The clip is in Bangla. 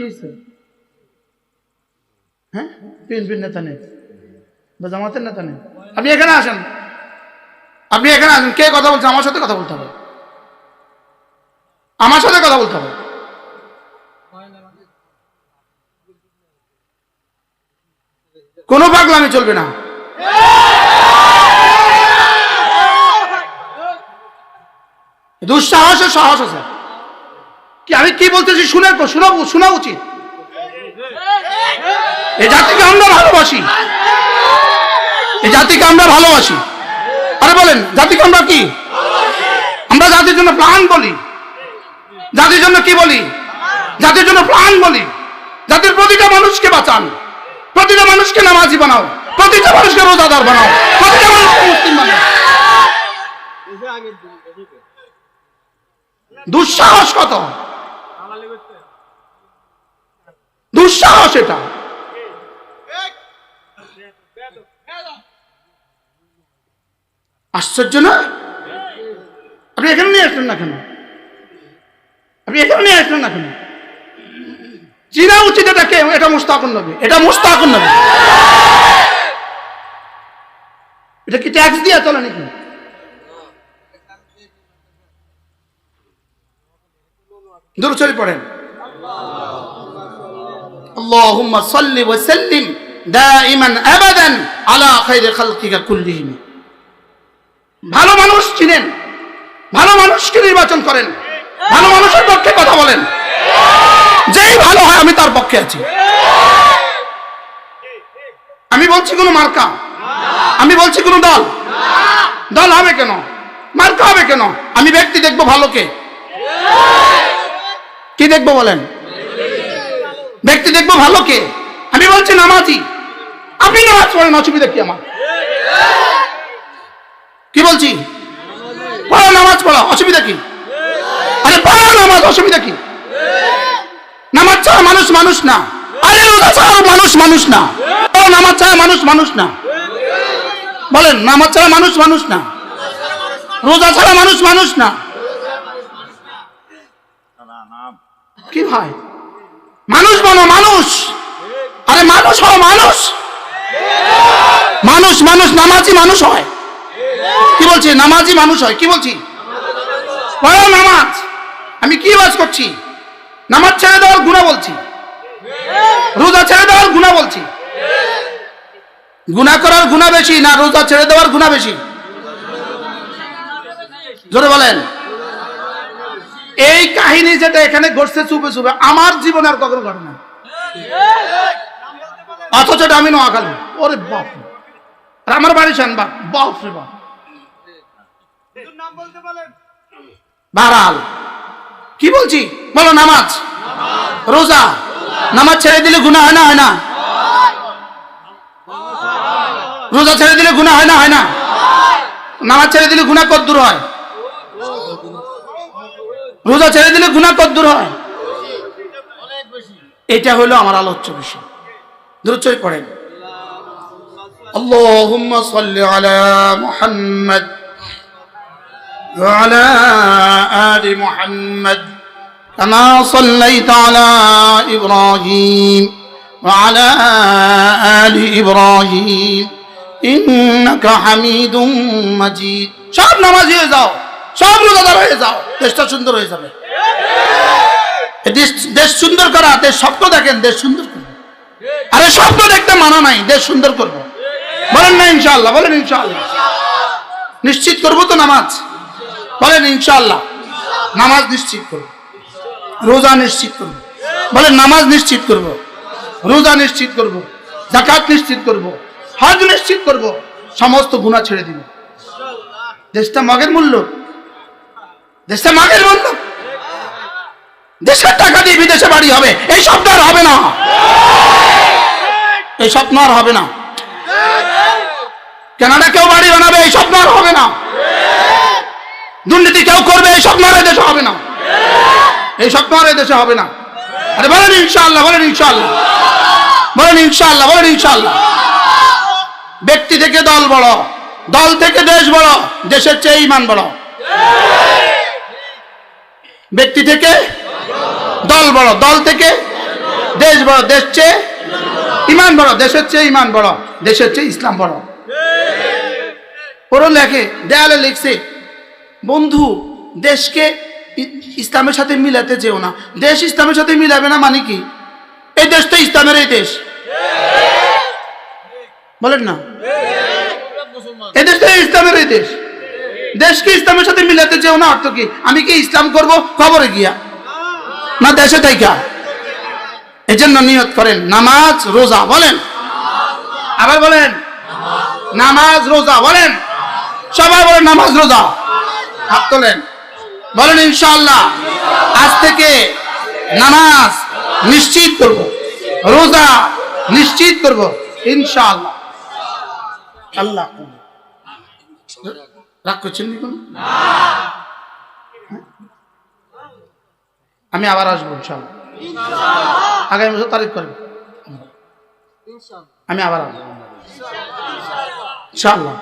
কি হ্যাঁ? জামাতের নেতা নেই। আপনি এখানে আসেন। আপনি এখানে আসেন। কে কথা বলছে? আমার সাথে কথা বলতে হবে। আমার সাথে কথা বলতে হবে। কোনো পাগলামি চলবে না। দুঃসাহসের সাহস আছে। কি, আমি কি বলতেছি? শুনে তো, শোনা শোনা উচিত। এই জাতিকে আমরা ভালোবাসি। এই জাতিকে আমরা ভালোবাসি। আরে বলেন, জাতিকে আমরা কি? আমরা জাতির জন্য প্রাণ বলি। জাতির জন্য কি বলি? জাতির জন্য প্রাণ বলি। জাতির প্রতিটা মানুষকে বাঁচান। প্রতিটা মানুষকে নামাজি বানাও। প্রতিটা মানুষকে রোজাদার বানাও। প্রতিটা মানুষকে মুসলিম বানাও। দুঃসাহস কত? দুঃসাহস এটা। আশ্চর্য না? আপনি এখানে নিয়ে আসলেন না কেন? আপনি এখানে নিয়ে আসলেন না কেন? চিনা উচিত এটা কে এটা মুস্তাকুন নবী, এটা মুস্তাকুন নবী। এটা কি ট্যাক্স দিয়ে চলে নাকি? দূর চলে পড়েন। اللهم صل وسلم دائما ابدا على خير خلقك كلهم ভালো মানুষ চিনেন ভালো মানুষকে নির্বাচন করেন ভালো মানুষের পক্ষে কথা বলেন যেই ভালো হয় আমি তার পক্ষে আছি আমি বলছি কোনো মার্কা আমি বলছি কোনো দল দল হবে কেন মার্কা হবে কেন আমি ব্যক্তি দেখবো ভালোকে কি দেখবো বলেন ব্যক্তি দেখব ভালোকে আমি বলছি নামাজি। আপনি নামাজ পড়েন, অসুবিধা কি আমার? কি বলছি? পড়ো নামাজ পড়ো, অসুবিধা কি? আরে পড়ো নামাজ, অসুবিধা কি? নামাজ ছাড়া মানুষ মানুষ না। আরে রোজা ছাড়া মানুষ মানুষ না। নামাজ ছাড়া মানুষ মানুষ না। বলেন, নামাজ ছাড়া মানুষ মানুষ না। রোজা ছাড়া মানুষ মানুষ না। কি ভাই? মানুষ বলো মানুষ। আরে মানুষ হও মানুষ। মানুষ মানুষ, নামাজি মানুষ হয়। কি বলছি? নামাজি মানুষ হয়। কি বলছি? নামাজ। আমি কি বাজ করছি? নামাজ ছেড়ে দেওয়ার গুণা বলছি। রোজা ছেড়ে দেওয়ার গুণা বলছি। গুণা করার গুণা বেশি না রোজা ছেড়ে দেওয়ার গুণা বেশি? জোরে বলেন। এই কাহিনী যেটা এখানে ঘটছে চুপে চুপে, আমার জীবনে আর কখনো ঘটে না অথচ আমি নোয়াখালী। ওরে বাপ আমার বাড়ি শানবাগ বাপ রে বাপ। বারাল। কি বলছি? বলো, নামাজ। রোজা। নামাজ ছেড়ে দিলে গুণা হয় না হয় না? রোজা ছেড়ে দিলে গুণা হয় না হয় না? নামাজ ছেড়ে দিলে গুণা কত দূর হয়? রোজা ছেড়ে দিলে গুণা কত দূর হয় এটা হলো আমার আলোচ্য বিষয় দূরচয় পড়েন اللهم صل على محمد وعلى آل محمد كما صليت على إبراهيم وعلى آل إبراهيم إنك حميد مجيد সব নামাজি হয়ে যাও সব রোজাদার হয়ে যাও, দেশটা সুন্দর হয়ে যাবে। দেশ সুন্দর করা, দেশ স্বপ্ন দেখেন, দেশ সুন্দর করব। আরে স্বপ্ন দেখতে মানা নাই, দেশ সুন্দর করব। বলেন না ইনশাআল্লাহ, বলেন ইনশাআল্লাহ। নিশ্চিত করব তো নামাজ? বলেন ইনশাআল্লাহ। নামাজ নিশ্চিত করব। রোজা নিশ্চিত করব। বলেন নামাজ নিশ্চিত করব। রোজা নিশ্চিত করব। জাকাত নিশ্চিত করব। হজ নিশ্চিত করব। সমস্ত গুণা ছেড়ে দিব। দেশটা মগের মূল্য। দেশটা মাগের মূল্য দেশের টাকা দিয়ে বিদেশে বাড়ি হবে। এই স্বপ্ন আর হবে না। এই স্বপ্ন আর হবে না। কানাডা কেউ বাড়ি বানাবে, এই স্বপ্ন আর হবে না। দুর্নীতি কেউ করবে, এই স্বপ্ন আর দেশে হবে না। এই স্বপ্ন আর দেশে হবে না। আরে বলেন ইনশাআল্লাহ বলেন ইনশাআল্লাহ। বলেন ইনশাআল্লাহ বলেন ইনশাআল্লাহ। ব্যক্তি থেকে দল বড়, দল থেকে দেশ বড়, দেশের চেয়ে ইমান বড়। ব্যক্তি থেকে? দল বড় দল থেকে? দেশ বড় দেশ চেয়ে? ইমান বড় দেশের চেয়ে ইমান বড় দেশের চেয়ে ইসলাম বড়। ওরা লেখে দেয়ালে লিখছে বন্ধু দেশকে ইসলামের সাথে মিলাতে যেও না। দেশ ইসলামের সাথে মিলাবে না মানে কি? এই দেশ তো ইসলামের এই দেশ। বলেন না। এই দেশ তো ইসলামের এই দেশ। দেশকে ইসলামের সাথে মিলাতে যেও না অর্থ কি? আমি কি ইসলাম করব? খবরে গিয়া। না দেশে থাইকা। এই জন্য নিয়ত করেন, নামাজ, রোজা বলেন। আবার বলেন, নামাজ, রোজা বলেন। সবাই বলেন, নামাজ, রোজা। হাত তোলেন। বলেন, ইনশাআল্লাহ, আজ থেকে নামাজ নিশ্চিত করব। রোজা নিশ্চিত করব, ইনশাআল্লাহ। আল্লাহ। রাগ করছেন নি কোনো? আমি আবার আসব ইনশাল আগামী বছর তারিখ করেন। আমি আবার আসব। ইনশাআল্লাহ।